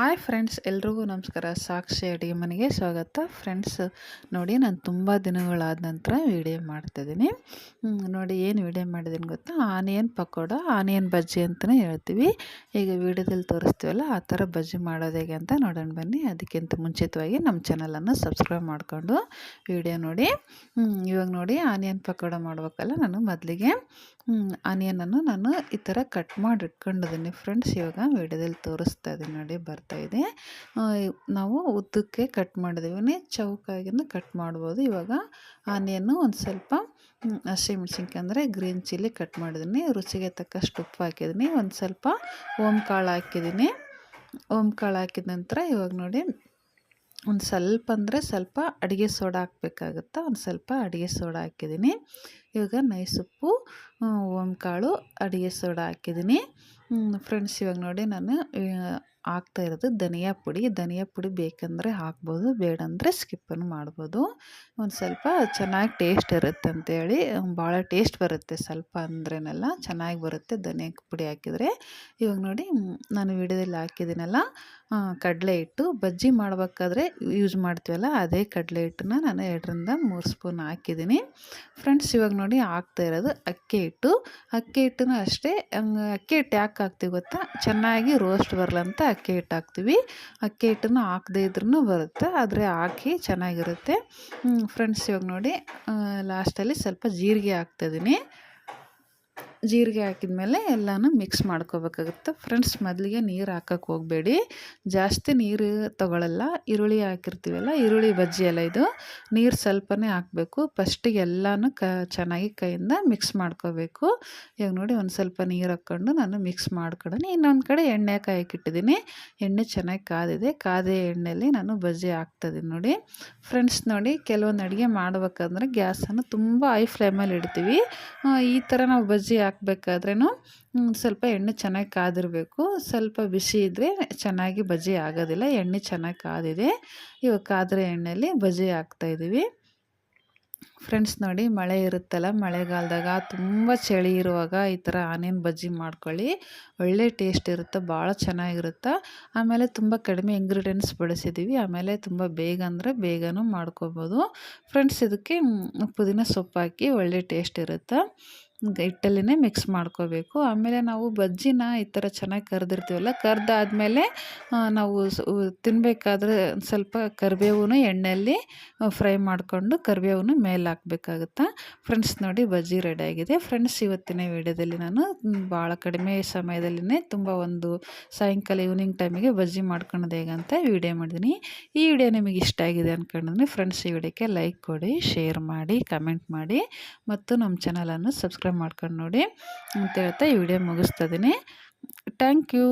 Hi friends, ಎಲ್ರಿಗೂ ನಮಸ್ಕಾರ. ಸಾಕ್ಷಿ ಅಡುಗೆ ಮನೆಗೆ ಸ್ವಾಗತ. ಫ್ರೆಂಡ್ಸ್, ನೋಡಿ ನಾನು ತುಂಬ ದಿನಗಳಾದ ನಂತರ ವೀಡಿಯೋ ಮಾಡ್ತಿದ್ದೀನಿ. ನೋಡಿ ಏನು ವೀಡಿಯೋ ಮಾಡಿದ್ದೀನಿ ಗೊತ್ತಾ? ಆನಿಯನ್ ಪಕೋಡ, ಆನಿಯನ್ ಬಜ್ಜಿ ಅಂತಲೇ ಹೇಳ್ತೀವಿ. ಈಗ ವೀಡಿಯೋದಲ್ಲಿ ತೋರಿಸ್ತೀವಲ್ಲ, ಆ ಥರ ಬಜ್ಜಿ ಮಾಡೋದು ಹೇಗೆ ಅಂತ ನೋಡೋಣ ಬನ್ನಿ. ಅದಕ್ಕಿಂತ ಮುಂಚಿತವಾಗಿ ನಮ್ಮ ಚಾನಲನ್ನು ಸಬ್ಸ್ಕ್ರೈಬ್ ಮಾಡಿಕೊಂಡು ವೀಡಿಯೋ ನೋಡಿ. ಇವಾಗ ನೋಡಿ ಆನಿಯನ್ ಪಕೋಡ ಮಾಡಬೇಕಲ್ಲ ನಾನು ಮೊದಲಿಗೆ. ಆನಿಯನನ್ನು ನಾನು ಈ ಥರ ಕಟ್ ಮಾಡಿ ಇಟ್ಕೊಂಡಿದ್ದೀನಿ ಫ್ರೆಂಡ್ಸ್ ಇವಾಗ ವಿಡಿಯೋದಲ್ಲಿ ತೋರಿಸ್ತಾ ಇದ್ದೀನಿ ನೋಡಿ ಬರ್ತಾಯಿದೆ ನಾವು ಉದ್ದಕ್ಕೆ ಕಟ್ ಮಾಡಿದ್ದೀವಿ ಚೌಕಾಗಿನೂ ಕಟ್ ಮಾಡ್ಬೋದು. ಇವಾಗ ಆನಿಯನ್ನು ಒಂದು ಸ್ವಲ್ಪ ಹಸಿಮೆಣ್ಸಿನ್ಕಾಯಿ ಅಂದರೆ ಗ್ರೀನ್ ಚಿಲ್ಲಿ ಕಟ್ ಮಾಡಿದ್ದೀನಿ ರುಚಿಗೆ ತಕ್ಕಷ್ಟು ಉಪ್ಪು ಹಾಕಿದ್ದೀನಿ ಒಂದು ಸ್ವಲ್ಪ ಓಮ್ ಕಾಳು ಹಾಕಿದ್ದೀನಿ ಓಮ್ ಕಾಳು ಹಾಕಿದ ನಂತರ ಇವಾಗ ನೋಡಿ, ಒಂದು ಸ್ವಲ್ಪ ಅಂದರೆ ಸ್ವಲ್ಪ ಅಡುಗೆ ಸೋಡಾ ಹಾಕ್ಬೇಕಾಗುತ್ತೆ? ಒಂದು ಸ್ವಲ್ಪ ಅಡುಗೆ ಸೋಡಾ ಹಾಕಿದ್ದೀನಿ ಇವಾಗ ಮೈಸೊಪ್ಪು ಕಾಳು ಅಡುಗೆ ಸೋಡಾ ಹಾಕಿದ್ದೀನಿ. ಫ್ರೆಂಡ್ಸ್ ಇವಾಗ ನೋಡಿ ನಾನು ಹಾಕ್ತಾ ಇರೋದು ಧನಿಯಾ ಪುಡಿ. ಧನಿಯಾ ಪುಡಿ ಬೇಕಂದರೆ ಹಾಕ್ಬೋದು, ಬೇಡಂದರೆ ಸ್ಕಿಪ್ಪನ್ನು ಮಾಡ್ಬೋದು. ಒಂದು ಸ್ವಲ್ಪ ಚೆನ್ನಾಗಿ ಟೇಸ್ಟ್ ಇರುತ್ತೆ ಅಂತೇಳಿ, ಭಾಳ ಟೇಸ್ಟ್ ಬರುತ್ತೆ ಸ್ವಲ್ಪ ಅಂದ್ರೇನೆಲ್ಲ, ಚೆನ್ನಾಗಿ ಬರುತ್ತೆ ಧನಿಯಾ ಪುಡಿ ಹಾಕಿದರೆ. ಇವಾಗ ನೋಡಿ ನಾನು ವಿಡಿಯೋದಲ್ಲಿ ಹಾಕಿದ್ದೀನಲ್ಲ ಕಡಲೆ ಹಿಟ್ಟು. ಬಜ್ಜಿ ಮಾಡಬೇಕಾದ್ರೆ ಯೂಸ್ ಮಾಡ್ತೀವಲ್ಲ, ಅದೇ ಕಡಲೆ ಹಿಟ್ಟನ್ನ ನಾನು ಎರಡರಿಂದ ಮೂರು ಸ್ಪೂನ್ ಹಾಕಿದ್ದೀನಿ. ಫ್ರೆಂಡ್ಸ್ ಇವಾಗ ನೋಡಿ ಹಾಕ್ತಾ ಇರೋದು ಅಕ್ಕಿ ಹಿಟ್ಟು. ಅಕ್ಕಿ ಹಿಟ್ಟನ್ನು ಅಷ್ಟೇ ಅಕ್ಕಿ ಹಿಟ್ಟು ಯಾಕೆ ಹಾಕ್ತೀವಿ ಗೊತ್ತಾ? ಚೆನ್ನಾಗಿ ರೋಸ್ಟ್ ಬರಲಂತ ಅಕ್ಕಿ ಹಿಟ್ಟು ಹಾಕ್ತೀವಿ. ಅಕ್ಕಿ ಹಿಟ್ಟನ್ನು ಹಾಕದೇ ಇದ್ರೂ ಬರುತ್ತೆ, ಆದರೆ ಹಾಕಿ ಚೆನ್ನಾಗಿರುತ್ತೆ. ಫ್ರೆಂಡ್ಸ್ ಇವಾಗ ನೋಡಿ ಲಾಸ್ಟಲ್ಲಿ ಸ್ವಲ್ಪ ಜೀರಿಗೆ ಹಾಕ್ತಾಯಿದ್ದೀನಿ ಜೀರಿಗೆ ಹಾಕಿದ ಮೇಲೆ ಎಲ್ಲನೂ ಮಿಕ್ಸ್ ಮಾಡ್ಕೋಬೇಕಾಗುತ್ತೆ. ಫ್ರೆಂಡ್ಸ್ ಮೊದಲಿಗೆ ನೀರು ಹಾಕೋಕ್ಕೆ ಹೋಗಬೇಡಿ. ಜಾಸ್ತಿ ನೀರು ತೊಗೊಳ್ಳಲ್ಲ ಈರುಳ್ಳಿ ಹಾಕಿರ್ತೀವಲ್ಲ, ಈರುಳ್ಳಿ ಬಜ್ಜಿ ಎಲ್ಲ ಇದು. ನೀರು ಸ್ವಲ್ಪನೇ ಹಾಕಬೇಕು. ಫಸ್ಟಿಗೆ ಎಲ್ಲನೂ ಕ, ಚೆನ್ನಾಗಿ ಕೈಯಿಂದ ಮಿಕ್ಸ್ ಮಾಡ್ಕೋಬೇಕು. ಈಗ ನೋಡಿ ಒಂದು ಸ್ವಲ್ಪ ನೀರು ಹಾಕ್ಕೊಂಡು ನಾನು ಮಿಕ್ಸ್ ಮಾಡ್ಕೊಡೋಣ. ಇನ್ನೊಂದು ಕಡೆ ಎಣ್ಣೆ ಕಾಯಕ್ಕಿಟ್ಟಿದ್ದೀನಿ. ಎಣ್ಣೆ ಚೆನ್ನಾಗಿ ಕಾದಿದೆ. ಕಾದೆ ಎಣ್ಣೆಯಲ್ಲಿ ನಾನು ಬಜ್ಜಿ ಹಾಕ್ತಿದ್ದೀನಿ ನೋಡಿ. ಫ್ರೆಂಡ್ಸ್ ನೋಡಿ ಕೆಲವೊಂದು ಅಡುಗೆ ಮಾಡ್ಬೇಕಂದ್ರೆ ಗ್ಯಾಸನ್ನು ತುಂಬ ಹೈ ಫ್ಲೇಮಲ್ಲಿ ಇಡ್ತೀವಿ. ಈ ಥರ ನಾವು ಬಜ್ಜಿ ಹಾಕ್ಬೇಕಾದ್ರೂ ಸ್ವಲ್ಪ ಎಣ್ಣೆ ಚೆನ್ನಾಗಿ ಕಾದಿರಬೇಕು. ಸ್ವಲ್ಪ ಬಿಸಿ ಇದ್ದರೆ ಚೆನ್ನಾಗಿ ಬಜ್ಜಿ ಆಗೋದಿಲ್ಲ. ಎಣ್ಣೆ ಚೆನ್ನಾಗಿ ಕಾದಿದೆ. ಇವಾಗ ಕಾದ್ರೆ ಎಣ್ಣೆಯಲ್ಲಿ ಬಜ್ಜಿ ಹಾಕ್ತಾಯಿದ್ದೀವಿ ಫ್ರೆಂಡ್ಸ್ ನೋಡಿ, ಮಳೆ ಇರುತ್ತಲ್ಲ, ಮಳೆಗಾಲದಾಗ ತುಂಬ ಚಳಿ ಇರುವಾಗ ಈ ಥರ ಆನಿಯನ್ ಬಜ್ಜಿ ಮಾಡ್ಕೊಳ್ಳಿ. ಒಳ್ಳೆ ಟೇಸ್ಟ್ ಇರುತ್ತೆ, ಭಾಳ ಚೆನ್ನಾಗಿರುತ್ತೆ. ಆಮೇಲೆ ತುಂಬ ಕಡಿಮೆ ಇಂಗ್ರೀಡಿಯೆಂಟ್ಸ್ ಬಳಸಿದ್ದೀವಿ ಆಮೇಲೆ ತುಂಬ ಬೇಗ ಅಂದರೆ ಬೇಗನೂ ಮಾಡ್ಕೋಬೋದು. ಫ್ರೆಂಡ್ಸ್ ಇದಕ್ಕೆ ಪುದೀನ ಸೊಪ್ಪು ಹಾಕಿ ಒಳ್ಳೆ ಟೇಸ್ಟ್ ಇರುತ್ತೆ. ಹಿಟ್ಟಲ್ಲಿನೇ ಮಿಕ್ಸ್ ಮಾಡ್ಕೋಬೇಕು. ಆಮೇಲೆ ನಾವು ಬಜ್ಜಿನ ಈ ಥರ ಚೆನ್ನಾಗಿ ಕರೆದಿರ್ತೀವಲ್ಲ, ಕರೆದಾದ್ಮೇಲೆ ನಾವು ತಿನ್ನಬೇಕಾದ್ರೆ ಸ್ವಲ್ಪ ಕರಿಬೇವು ಎಣ್ಣೆಯಲ್ಲಿ ಫ್ರೈ ಮಾಡಿಕೊಂಡು ಕರಿಬೇವನ್ನು ಮೇಲೆ ಹಾಕಬೇಕಾಗುತ್ತಾ? ಫ್ರೆಂಡ್ಸ್ ನೋಡಿ ಬಜ್ಜಿ ರೆಡಿಯಾಗಿದೆ ಫ್ರೆಂಡ್ಸ್ ಇವತ್ತಿನ ವಿಡಿಯೋದಲ್ಲಿ ನಾನು ಭಾಳ ಕಡಿಮೆ ಸಮಯದಲ್ಲಿನೇ ತುಂಬ ಒಂದು ಸಾಯಂಕಾಲ ಈವ್ನಿಂಗ್ ಟೈಮಿಗೆ ಬಜ್ಜಿ ಮಾಡ್ಕೊಳೋದು ಹೇಗಂತ ವಿಡಿಯೋ ವೀಡಿಯೋ ಮಾಡಿದ್ದೀನಿ. ಈ ವಿಡಿಯೋ ನಿಮಗೆ ಇಷ್ಟ ಆಗಿದೆ ಅಂದ್ಕೊಂಡಿದ್ದೀನಿ ಫ್ರೆಂಡ್ಸ್ ಈ ವಿಡಿಯೋಕ್ಕೆ ಲೈಕ್ ಕೊಡಿ ಶೇರ್ ಮಾಡಿ ಕಮೆಂಟ್ ಮಾಡಿ. ಮತ್ತು ನಮ್ಮ ಚಾನಲನ್ನು ಸಬ್ಸ್ಕ್ರೈಬ್ ಮಾಡ್ಕೊಂಡು ನೋಡಿ ಅಂತ ಹೇಳ್ತಾ ಈ ವಿಡಿಯೋ ಮುಗಿಸ್ತಾ ಇದ್ದೀನಿ ಥ್ಯಾಂಕ್ ಯು